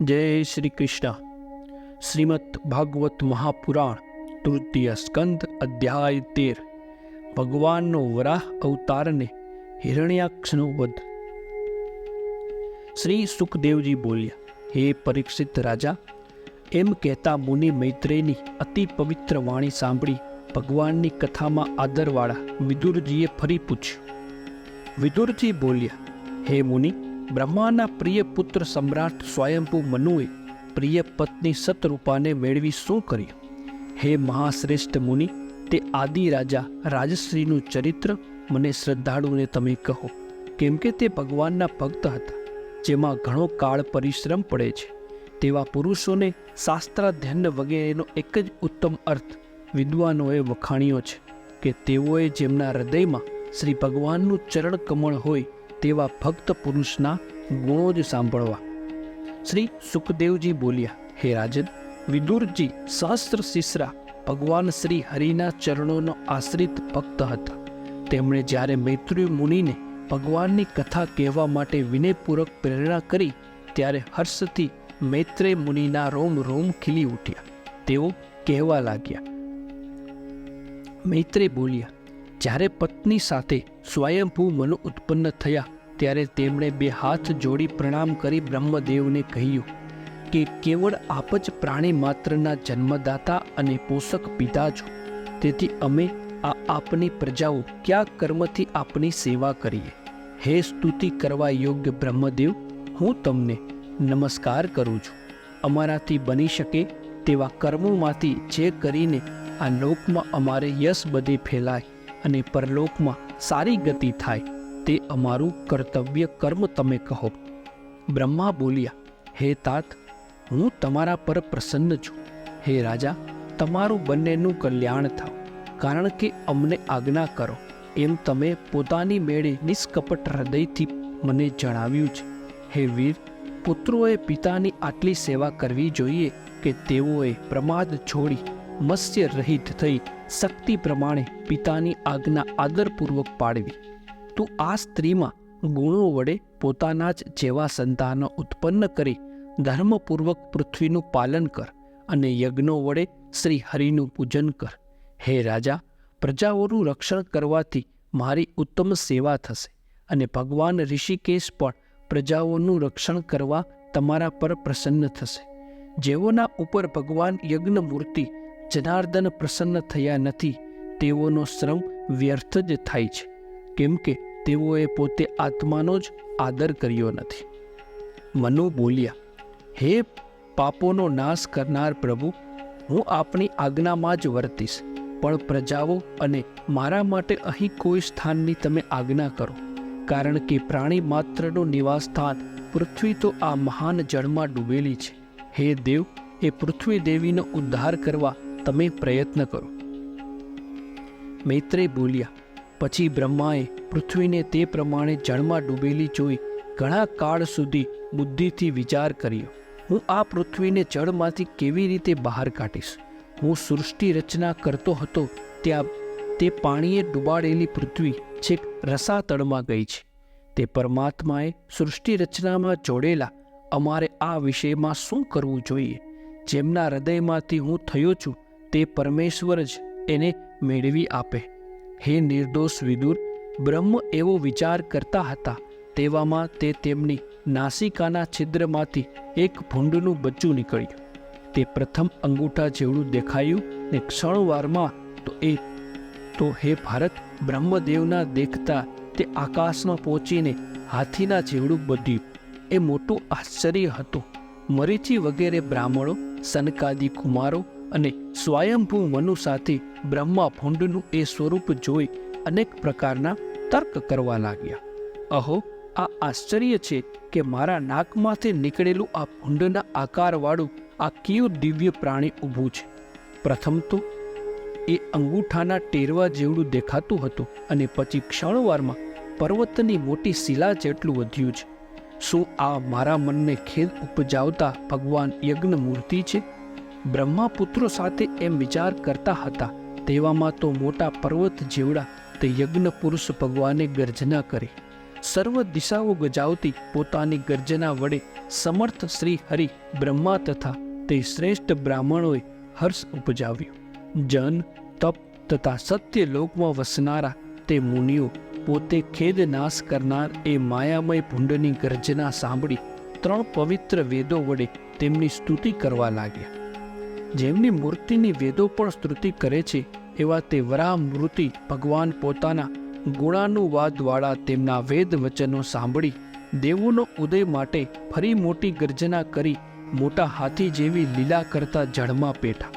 જય શ્રી કૃષ્ણ. શ્રીમદ ભાગવત મહાપુરાણ, તૃતીય સ્કંદ, અધ્યાય તેર. ભગવાનનો વરાહ અવતારને હિરણ્યાક્ષનો વધ. શ્રી સુખદેવજી બોલ્યા, હે પરીક્ષિત રાજા, એમ કહેતા મુનિ મૈત્રેયની અતિ પવિત્ર વાણી સાંભળી ભગવાનની કથામાં આદરવાળા વિદુરજીએ ફરી પૂછ્યું. વિદુરજી બોલ્યા, હે મુનિ બ્રહ્માના પ્રિય પુત્ર સમ્રાટ સ્વયંભૂ મનુએ પ્રિય પત્ની સતરૂપાને મેળવી શું કર્યું? હે મહાશ્રેષ્ઠ મુનિ, તે આદિ રાજા રાજશ્રીનું ચરિત્ર મને શ્રદ્ધાળુને તમે કહો. કેમ કે તે ભગવાનના ભક્ત હતા, જેમાં ઘણો કાળ પરિશ્રમ પડે છે. તેવા પુરુષોને શાસ્ત્રાધ્યન વગેરેનો એક જ ઉત્તમ અર્થ વિદ્વાનોએ વખાણ્યો છે કે તેઓએ જેમના હૃદયમાં શ્રી ભગવાનનું ચરણ કમળ હોય તેવા ભક્ત પુરુષના ગુણો જ સાંભળવા. શ્રી સુખદેવજી બોલ્યા, હે રાજન, વિદુરજી સહસ્ત્ર શિશ્રા ભગવાન શ્રી હરિના ચરણોનો આશ્રિત ભક્ત હતા. તેમણે જ્યારે મૈત્રી મુનિને ભગવાનની કથા કહેવા માટે વિનયપૂર્વક પ્રેરણા કરી, ત્યારે હર્ષથી મૈત્રેય મુનિના રોમ રોમ ખીલી ઉઠ્યા. તેઓ કહેવા લાગ્યા. મૈત્રે બોલ્યા, જ્યારે પત્ની સાથે સ્વયંભૂ મનો ઉત્પન્ન થયા ત્યારે તેમણે બે હાથ જોડી પ્રણામ કરી બ્રહ્મદેવને કહ્યું કે કેવળ આપ જ પ્રાણી માત્રના જન્મદાતા અને પોષક પિતા છો. તેથી અમે આ આપની પ્રજાઓ કયા કર્મથી આપની સેવા કરીએ? હે સ્તુતિ કરવા યોગ્ય બ્રહ્મદેવ, હું તમને નમસ્કાર કરું છું. અમારાથી બની શકે તેવા કર્મોમાંથી જે કરીને આ લોકમાં અમારે યશ બધે ફેલાય અને પરલોકમાં સારી ગતિ થાય. તે અમારું કર્તવ્ય કર્મ તમે કહો. બ્રહ્મા બોલ્યા, હે તાત, હું તમારા પર પ્રસન્ન છું. હે રાજા, તમારું બંનેનું કલ્યાણ થાવ. કારણ કે અમને આજ્ઞા કરો. એમ તમે પોતાની મેળે નિષ્કપટ હૃદયથી મને જણાવ્યું છે. હે વીર, પુત્રોએ પિતાની આટલી સેવા કરવી જોઈએ કે તેઓએ પ્રમાદ છોડી મત્સ્ય રહિત થઈ શક્તિ પ્રમાણે પિતાની આજ્ઞા આદરપૂર્વક પાડવી. તું આ સ્ત્રીમાં ગુણો વડે પોતાના જ જેવા સંતાનો ઉત્પન્ન કરી ધર્મપૂર્વક પૃથ્વીનું પાલન કર અને યજ્ઞો વડે શ્રી હરિનું પૂજન કર. હે રાજા, પ્રજાઓનું રક્ષણ કરવાથી મારી ઉત્તમ સેવા થશે અને ભગવાન ઋષિકેશ પણ પ્રજાઓનું રક્ષણ કરવા તમારા પર પ્રસન્ન થશે. જેઓના ઉપર ભગવાન યજ્ઞ મૂર્તિ જનાર્દન પ્રસન્ન થયા નથી, તેઓનો શ્રમ વ્યર્થ જ થાય છે. કેમ કે તેઓએ પોતે આત્માનો જ આદર કર્યો નથી. મનુ બોલ્યા, હે પાપોનો નાશ કરનાર પ્રભુ, હું આપણી આજ્ઞામાં જ વર્તીશ, પણ પ્રજાઓ અને મારા માટે અહીં કોઈ સ્થાનની તમે આજ્ઞા કરો, કારણ કે પ્રાણી માત્રનું નિવાસ સ્થાન પૃથ્વી તો આ મહાન જળમાં ડૂબેલી છે. હે દેવ, એ પૃથ્વી દેવીનો ઉદ્ધાર કરવા તમે પ્રયત્ન કરો. મૈત્રે બોલ્યા પછી બ્રહ્માએ પૃથ્વીને તે પ્રમાણે જળમાં ડૂબેલી જોઈ ઘણા કાળ સુધી બુદ્ધિથી વિચાર કર્યો. હું આ પૃથ્વીને જળમાંથી કેવી રીતે બહાર કાઢીશ? હું સૃષ્ટિ રચના કરતો હતો ત્યાં તે પાણીએ ડૂબાડેલી પૃથ્વી છેક રસાતળમાં ગઈ છે. તે પરમાત્માએ સૃષ્ટિ રચનામાં જોડેલા અમારે આ વિષયમાં શું કરવું જોઈએ? જેમના હૃદયમાંથી હું થયો છું તે પરમેશ્વર જ એને મેળવી આપે. હે નિર્દોષ વિદુર, બ્રહ્મ એવો વિચાર કરતા હતા. તેવામાં તે તેમની નાસિકાના છિદ્રમાંથી એક ભૂંડનું બચ્ચું નીકળ્યું. તે પ્રથમ અંગૂઠા જેવડું દેખાયું ને ક્ષણવારમાં તો એ, તો હે ભારત, બ્રહ્મદેવના દેખતા તે આકાશમાં પહોંચીને હાથીના જેવડું બધ્યું. એ મોટું આશ્ચર્ય હતું. મરીચી વગેરે બ્રાહ્મણો, સનકાદી કુમારો અને સ્વયંભૂ મનુ સાથે બ્રહ્મા ભૂંડનું એ સ્વરૂપ જોઈ અનેક પ્રકારના તર્ક કરવા લાગ્યા. અહો, આ આશ્ચર્ય છે કે મારા નાકમાંથી નીકળેલું આ ભૂંડના આકારવાળું આ કયું દિવ્ય પ્રાણી ઊભું છે. પ્રથમ તો એ અંગૂઠાના ટેરવા જેવડું દેખાતું હતું અને પછી ક્ષણવારમાં પર્વતની મોટી શિલા જેટલું વધ્યું છે. શું આ મારા મનને ખેદ ઉપજાવતા ભગવાન યજ્ઞ મૂર્તિ છે? બ્રહ્માપુત્રો સાથે એમ વિચાર કરતા હતા તેવામાં તો મોટા પર્વત જેવડા, તે યજ્ઞ પુરુષ ભગવાને ગર્જના કરી. સર્વ દિશાઓ ગજાવતી પોતાની ગર્જના વડે સમર્થ શ્રી હરિ બ્રહ્મા તથા તે શ્રેષ્ઠ બ્રાહ્મણોએ હર્ષ ઉપજાવ્યો. જન, તપ તથા સત્ય લોકમાં વસનારા તે મુનિઓ પોતે ખેદ નાશ કરનાર એ માયામય ભૂંડની ગર્જના સાંભળી ત્રણ પવિત્ર વેદો વડે તેમની સ્તુતિ કરવા લાગ્યા. જેમની મૂર્તિની વેદો પણ સ્તુતિ કરે છે, એવા તે વરા મૃતિ ભગવાન પોતાના ગુણાનુવાદવાળા તેમના વેદ વચનો સાંભળી, દેવોનો ઉદય માટે ફરી મોટી ગર્જના કરી, મોટા હાથી જેવી લીલા કરતા જળમાં પેઠા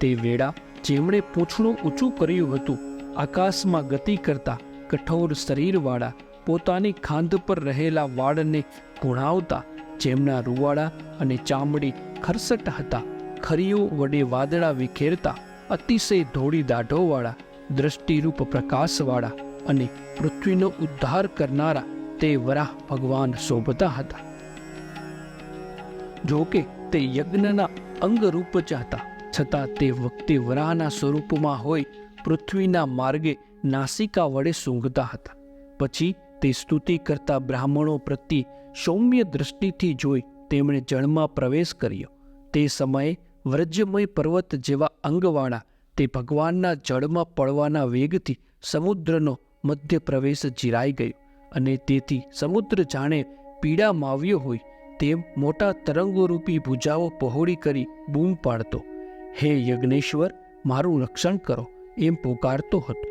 તે વેળા જેમણે પૂંછડું ઊંચું કર્યું હતું, આકાશમાં ગતિ કરતા કઠોર શરીરવાળા પોતાની ખાંધ પર રહેલા વાળને ગુણાવતા જેમના રૂવાડા અને ચામડી ખરસટ હતા ખરીઓ વડે વાદળા વિખેરતા અતિશય ધોળી દાઢોવાળા દ્રષ્ટિરૂપ પ્રકાશવાળા અને પૃથ્વીનો ઉદ્ધાર કરનારા તે વરાહ ભગવાન શોભતા હતા. જો કે તે યજ્ઞના અંગરૂપ જ હતા, છતાં તે વખતે વરાહના સ્વરૂપમાં હોય પૃથ્વીના માર્ગે નાસિકા વડે સૂંઘતા હતા. પછી તે સ્તુતિ કરતા બ્રાહ્મણો પ્રત્યે સૌમ્ય દ્રષ્ટિથી જોઈ તેમણે જળમાં પ્રવેશ કર્યો. તે સમયે વ્રજમય પર્વત જેવા અંગવાળા તે ભગવાનના જળમાં પડવાના વેગથી સમુદ્રનો મધ્ય પ્રવેશ જીરાઈ ગયો અને તેથી સમુદ્ર જાણે પીડા માવ્યો હોય તેમ મોટા તરંગોરૂપી ભુજાઓ પહોળી કરી બૂમ પાડતો. હે યજ્ઞેશ્વર, મારું રક્ષણ કરો, એમ પોકારતો હતો.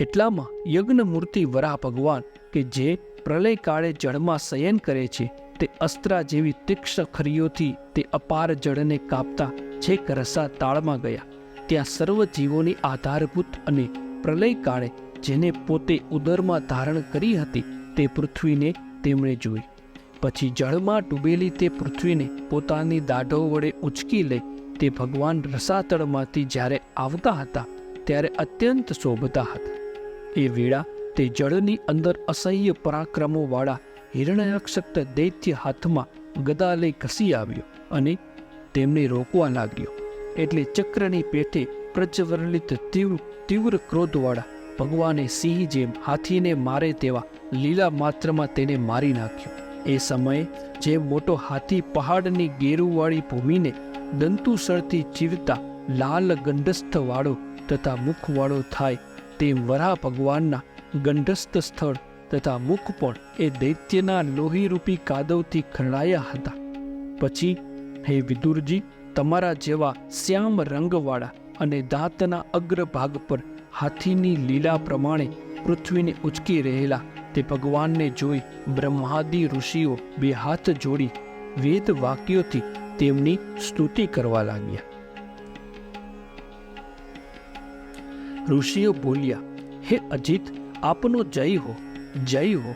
એટલામાં યજ્ઞમૂર્તિ વરાહ ભગવાન કે જે પ્રલય કાળે જળમાં શયન કરે છે તે અસ્ત્રા જેવી તીક્ષ્ણ ખરીઓથી તે અપાર જળને કાપતા છેક રસા તાળમાં ગયા. ત્યાં સર્વ જીવોની આધારભૂત અને પ્રલય કાળે જેને પોતે ઉદરમાં ધારણ કરી હતી તે પૃથ્વીને તેમણે જોઈ. પછી જળમાં ડૂબેલી તે પૃથ્વીને પોતાની દાઢો વડે ઉચકી લઈ તે ભગવાન રસાતળમાંથી જ્યારે આવતા હતા ત્યારે અત્યંત શોભતા હતા. એ વેળા તે જળની અંદર અસહ્ય પરાક્રમોવાળા હિરણ્યાક્ષક્ત દૈત્ય હાથમાં ગદા લઈ ઘસી આવ્યો અને તેમને રોકવા લાગ્યો. એટલે ચક્રની પેઠે પ્રજ્વલિત તીવ્ર તીવ્ર ક્રોધવાળા ભગવાને સિંહ જેમ હાથીને મારે તેવા લીલા માત્રમાં તેને મારી નાખ્યો. એ સમયે જે મોટો હાથી પહાડની ગેરુવાળી ભૂમિને દંતુસળથી ચીરતા લાલ ગંડસ્થવાળો તથા મુખવાળો થાય તેમ વરા ભગવાનના ગંડસ્થ સ્થળ તથા મુખ પણ એ દૈત્યના લોહીરૂપી કાદવથી ખરડાયા હતા. પછી, હે વિદુરજી, તમારા જેવા શ્યામ રંગવાળા અને દાંતના અગ્રભાગ પર હાથીની લીલા પ્રમાણે પૃથ્વીને ઉચકી રહેલા તે ભગવાનને જોઈ બ્રહ્માદિ ઋષિઓ બે હાથ જોડી વેદ વાક્યોથી તેમની સ્તુતિ કરવા લાગ્યા. ઋષિઓ બોલ્યા, હે અજીત, આપનો જય હો. જય. હો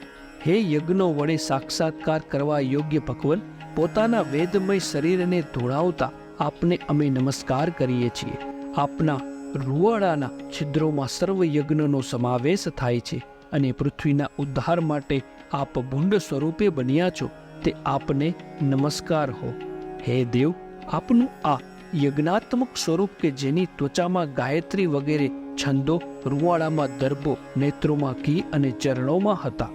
યજ્ઞો વડે સાક્ષાત્કાર કરવા યોગ્ય ભગવન, પોતાના વેદમય શરીરને ધોળાવતા આપને અમે નમસ્કાર કરીએ છીએ. આપના રૂવાડાના છિદ્રોમાં સર્વ યજ્ઞનો સમાવેશ થાય છે અને પૃથ્વીના ઉદ્ધાર માટે આપ ભૂંડ સ્વરૂપે બન્યા છો, તે આપને નમસ્કાર હો. હે દેવ, આપનું આ યજ્ઞાત્મક સ્વરૂપ કે જેની ત્વચામાં ગાયત્રી વગેરે છંદો રૂવાડામાં દર્ભો નેત્રોમાં ઘી અને ચરણોમાં હતા.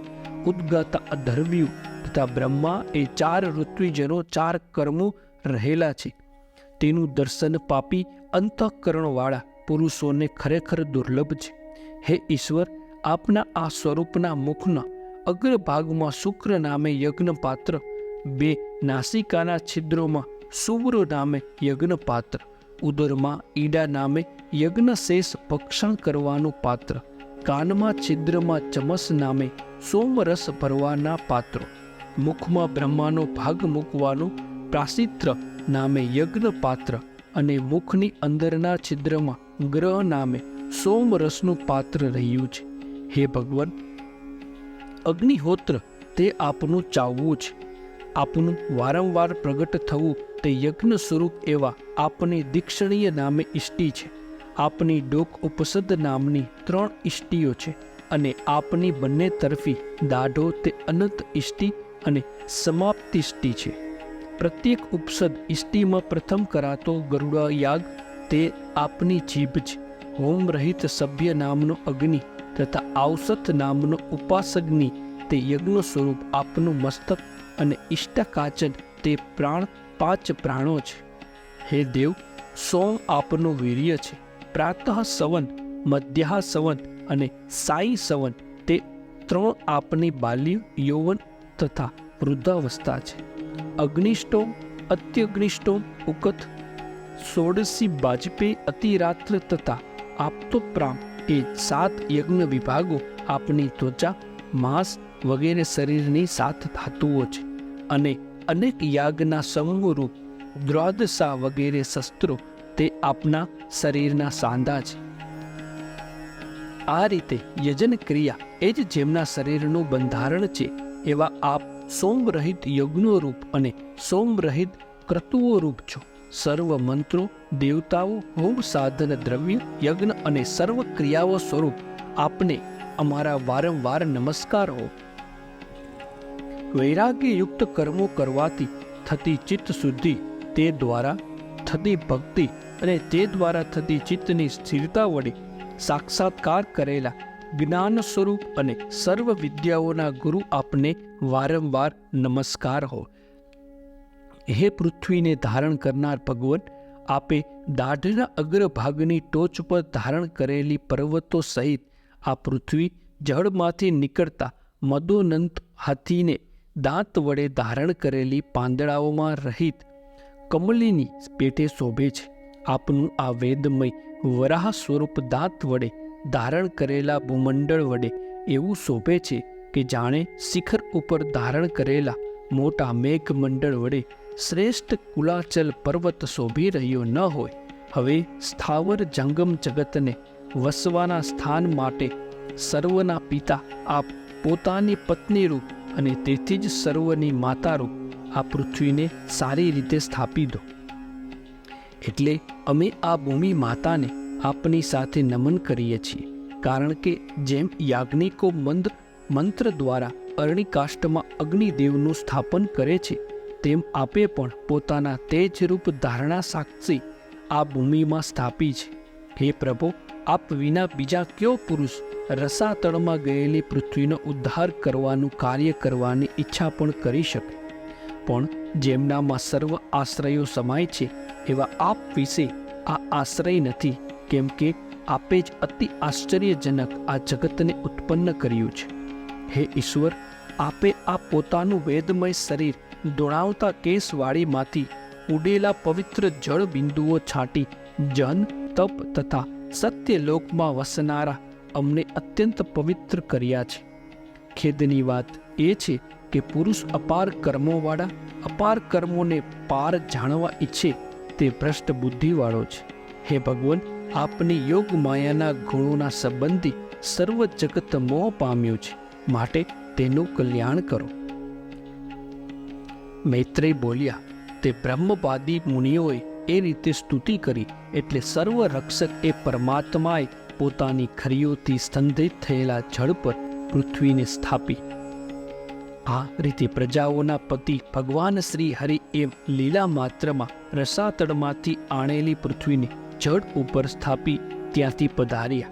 ઉદ્ગાતા અધર્વ્યું તથા બ્રહ્મા એ ચાર ઋત્વિજનો ચાર કર્મો રહેલા છે. તેનું દર્શન પાપી અંતઃકરણવાળા પુરુષોને ખરેખર દુર્લભ છે. હે ઈશ્વર, આપના આ સ્વરૂપના મુખના અગ્રભાગમાં શુક્ર નામે યજ્ઞપાત્ર, બે નાસિકાના છિદ્રોમાં સુવ્ર નામે યજ્ઞ પાત્ર ઉદરમાં ઈડા નામે યજ્ઞશેષ ભક્ષણ કરવાનું પાત્ર. કાનમાં છિદ્રમાં ચમસ નામે સોમરસ ભરવાના પાત્રો. મુખમાં બ્રહ્માનો ભાગ મૂકવાનું પ્રાસિત્ર નામે યજ્ઞ પાત્ર અને મુખની અંદરના છિદ્રમાં ગ્રહ નામે સોમરસનું પાત્ર રહ્યું છે. હે ભગવાન, અગ્નિહોત્ર તે આપનું ચાવવું છે. આપનું વારંવાર પ્રગટ થવું તે યજ્ઞ સ્વરૂપ એવા આપની દીક્ષણીય નામે ઇષ્ટી છે. આપની ડોક ઉપસદ નામની ત્રણ ઇષ્ટિઓ છે અને આપની બંને તરફી દાઢો તે અનંત ઇષ્ટિ અને સમાપ્તિષ્ટિ છે. પ્રત્યેક ઉપસદ ઇષ્ટિમાં પ્રથમ કરાતો ગરુડા યાગ તે આપની જીભ છે હોમ રહિત સભ્ય નામનો અગ્નિ તથા ઔસત નામનો ઉપાસગ્નિ તે યજ્ઞ સ્વરૂપ આપનું મસ્તક અને ઇષ્ટકાચન તે પ્રાણ પાંચ પ્રાણો છે. હે દેવ, સોમ આપનું વીર્ય છે. પ્રાતઃ સવન, મધ્યાહ સવન અને સાઈ સવન તે ત્રણ આપની બાલ્ય, યૌવન તથા વૃદ્ધાવસ્થા છે. અગ્નિષ્ટોમ અત્યગ્નિષ્ટોમ ઉકથ સોડસી બાજપેયી અતિરાત્ર તથા આપતોપ્રામ એ સાત યજ્ઞ વિભાગો આપની ત્વચા, માંસ વગેરે શરીરની સાત ધાતુઓ છે અને અનેક યાગના સમૂહરૂપ દ્વાદશા વગેરે શસ્ત્રો તે આપના શરીરના સાંધા છે. આ રીતે યજન ક્રિયા એ જ જેમના શરીરનું બંધારણ છે, એવા આપ સોમરહિત યજ્ઞો રૂપ અને સોમરહિત ક્રતુઓ રૂપ છો. સર્વ મંત્રો, દેવતાઓ, હોમ સાધન, દ્રવ્ય, યજ્ઞ અને સર્વ ક્રિયાઓ સ્વરૂપ આપને અમારા વારંવાર નમસ્કાર હો. વૈરાગ્યયુક્ત કર્મો કરવાથી થતી ચિત્ત શુદ્ધિ તે દ્વારા થતી ભક્તિ અને તે દ્વારા થતી ચિત્તની સ્થિરતા વડે સાક્ષાત્કાર કરેલા જ્ઞાન સ્વરૂપ અને સર્વ વિદ્યાઓના ગુરુ આપને વારંવાર નમસ્કાર હો. હે પૃથ્વીને ધારણ કરનાર ભગવન, આપે દાઢના અગ્રભાગની ટોચ પર ધારણ કરેલી પર્વતો સહિત આ પૃથ્વી જળમાંથી નીકળતા મદોનંત હાથીને દાંત વડે ધારણ કરેલી પાંદડાઓમાં રહિત કમલીની પેટે શોભે છે. આપનું આ વેદમય, વરાહ સ્વરૂપ દાંત વડે ધારણ કરેલા ભૂમંડળ વડે એવું શોભે છે કે જાણે શિખર ઉપર ધારણ કરેલા મોટા મેઘમંડળ વડે શ્રેષ્ઠ કુલાચલ પર્વત શોભી રહ્યો ન હોય. હવે સ્થાવર જંગમ જગતને વસવાના સ્થાન માટે સર્વના પિતા આપ પોતાની પત્નીરૂપ અને તેથી જ સર્વની માતારૂપ આ પૃથ્વીને સારી રીતે સ્થાપી દો. એટલે અમે આ ભૂમિ માતાને આપની સાથે નમન કરીએ છીએ, કારણ કે જેમ યાજ્ઞિકો મંદ મંત્ર દ્વારા અરણિકાષ્ટમાં અગ્નિદેવનું સ્થાપન કરે છે, તેમ આપે પણ પોતાના તેજરૂપ ધારણા સાક્ષી આ ભૂમિમાં સ્થાપી છે. હે પ્રભુ, આપ વિના બીજા કયો પુરુષ રસાતળમાં ગયેલી પૃથ્વીનો ઉદ્ધાર કરવાનું કાર્ય કરવાની ઈચ્છા પણ કરી શકે. પણ જેમનામાં સર્વ આશ્રયો સમાય છે, એવા આપ વિશે આ આશ્રય નથી, કેમ કે આપે જ અતિ આશ્ચર્યજનક આ જગતને ઉત્પન્ન કર્યું છે. હે ઈશ્વર, આપે આ પોતાનું વેદમય શરીર દોડાવતા કેસવાળીમાંથી ઉડેલા પવિત્ર જળ બિંદુઓ છાંટી જન, તપ તથા સત્યલોકમાં વસનારા અમને અત્યંત પવિત્ર કર્યા છે. ખેદની વાત એ છે કે પુરુષ અપાર કર્મોવાળા અપાર કર્મોને પાર જાણવા ઈચ્છે તે ભ્રષ્ટ બુદ્ધિવાળો છે. હે ભગવાન, આપની યોગ માયાના ગુણોના સંબંધી સર્વ જગત મોહ પામ્યું છે. માટે તેનું કલ્યાણ કરો. મૈત્રેય બોલ્યા, તે બ્રહ્મવાદી મુનિઓએ એ રીતે સ્તુતિ કરી, એટલે સર્વ રક્ષક એ પરમાત્માએ પોતાની ખરીઓથી સ્તંભિત થયેલા જળ પર પૃથ્વીને સ્થાપી. આ રીતે પ્રજાઓના પતિ ભગવાન શ્રી હરિ એમ લીલા માત્રમાં રસાતળમાંથી આણેલી પૃથ્વીને જળ ઉપર સ્થાપી ત્યાંથી પધાર્યા.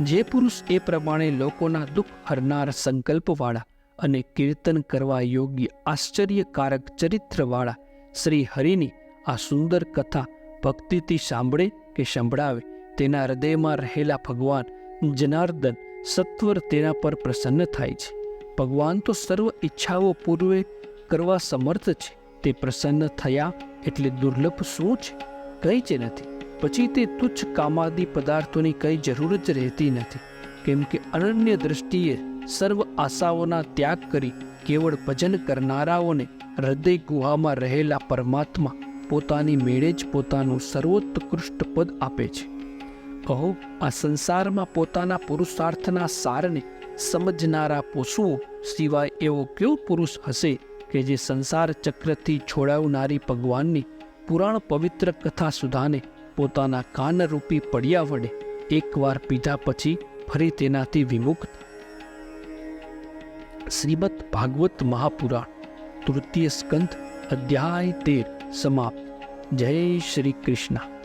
જે પુરુષ એ પ્રમાણે લોકોના દુઃખ હરનાર સંકલ્પવાળા અને કીર્તન કરવા યોગ્ય આશ્ચર્યકારક ચરિત્રવાળા શ્રી હરિની આ સુંદર કથા ભક્તિથી સાંભળે કે સંભળાવે તેના હૃદયમાં રહેલા ભગવાન જનાર્દન સત્વર તેના પર પ્રસન્ન થાય છે. ભગવાન તો સર્વ ઈચ્છાઓ પૂર્વે કરવા સમર્થ છે. તે પ્રસન્ન થયા એટલે દુર્લભ શું છે? કંઈ જ નથી. પછી તે તુચ્છ કામાદી પદાર્થોની કંઈ જરૂર જ રહેતી નથી. કેમ કે અનન્ય દૃષ્ટિએ સર્વ આશાઓના ત્યાગ કરી કેવળ ભજન કરનારાઓને હૃદય ગુહામાં રહેલા પરમાત્મા પોતાની મેળે જ પોતાનું સર્વોત્કૃષ્ટ પદ આપે છે. કહો, આ સંસારમાં પોતાના પુરુષાર્થના સારને સમજનારા પશુઓ સિવાય એવો કયો પુરુષ હશે કે જે સંસાર ચક્રથી છોડાવનારી ભગવાનની પુરાણ પવિત્ર કથા સુધાને પોતાના કાનરૂપી પડ્યા વડે એકવાર પીધા પછી ફરી તેનાથી વિમુક્ત? શ્રીમદ ભાગવત મહાપુરાણ, તૃતીય સ્કંદ, અધ્યાય તેર સમાપ્ત. જય શ્રી કૃષ્ણ.